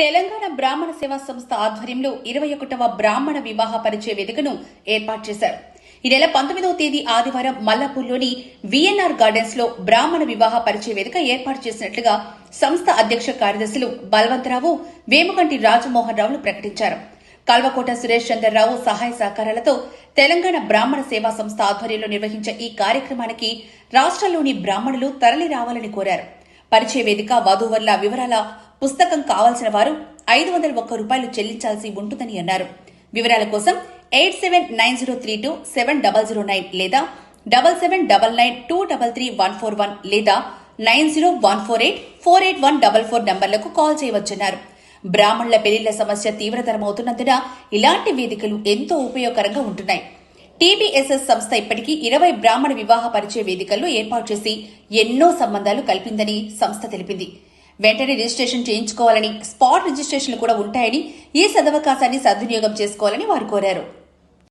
తెలంగాణ బ్రాహ్మణ సేవా సంస్థ ఆధ్వర్యంలో ఇరవై ఒకటవ బ్రాహ్మణ వివాహ పరిచయ వేదికను ఏర్పాటు చేశారు. ఈ నెల పంతొమ్మిదవ తేదీ ఆదివారం మల్లాపూర్లోని విఎన్ఆర్ గార్డెన్స్లో బ్రాహ్మణ వివాహ పరిచయ వేదిక ఏర్పాటు చేసినట్లుగా సంస్థ అధ్యక్ష కార్యదర్శులు బల్వంతరావు వేముగంటి రాజమోహన్ రావులు ప్రకటించారు. కల్వకోట సురేష్ చంద్రరావు సహాయ సహకారాలతో తెలంగాణ బ్రాహ్మణ సేవా సంస్థ ఆధ్వర్యంలో నిర్వహించే ఈ కార్యక్రమానికి రాష్ట్రంలోని బ్రాహ్మణులు తరలి రావాలని కోరారు. పరిచయ వేదిక వధూవర్ల వివరాల పుస్తకం కావాల్సిన వారు ఐదు వందల ఒక్క రూపాయలు చెల్లించాల్సి ఉంటుందని అన్నారు. వివరాల కోసం eight seven nine zero three two seven double zero nine లేదా double seven double nine two double three one four one లేదా nine zero one four eight four eight one double four నంబర్లకు call చేయవచ్చన్నారు. బ్రాహ్మణుల పెళ్ళిళ్ళ సమస్య తీవ్రతరమవుతున్నందున ఇలాంటి వేదికలు ఎంతో ఉపయోగకరంగా ఉంటున్నాయి. టీబీఎస్ఎస్ సంస్థ ఇప్పటికీ ఇరవై బ్రాహ్మణ వివాహ పరిచయ వేదికల్లో ఏర్పాటు చేసి ఎన్నో సంబంధాలు కల్పిందని సంస్థ తెలిపింది. వెంటనే రిజిస్ట్రేషన్ చేయించుకోవాలని స్పాట్ రిజిస్ట్రేషన్లు కూడా ఉంటాయని ఈ సదవకాశాన్ని సద్వినియోగం చేసుకోవాలని వారు కోరారు.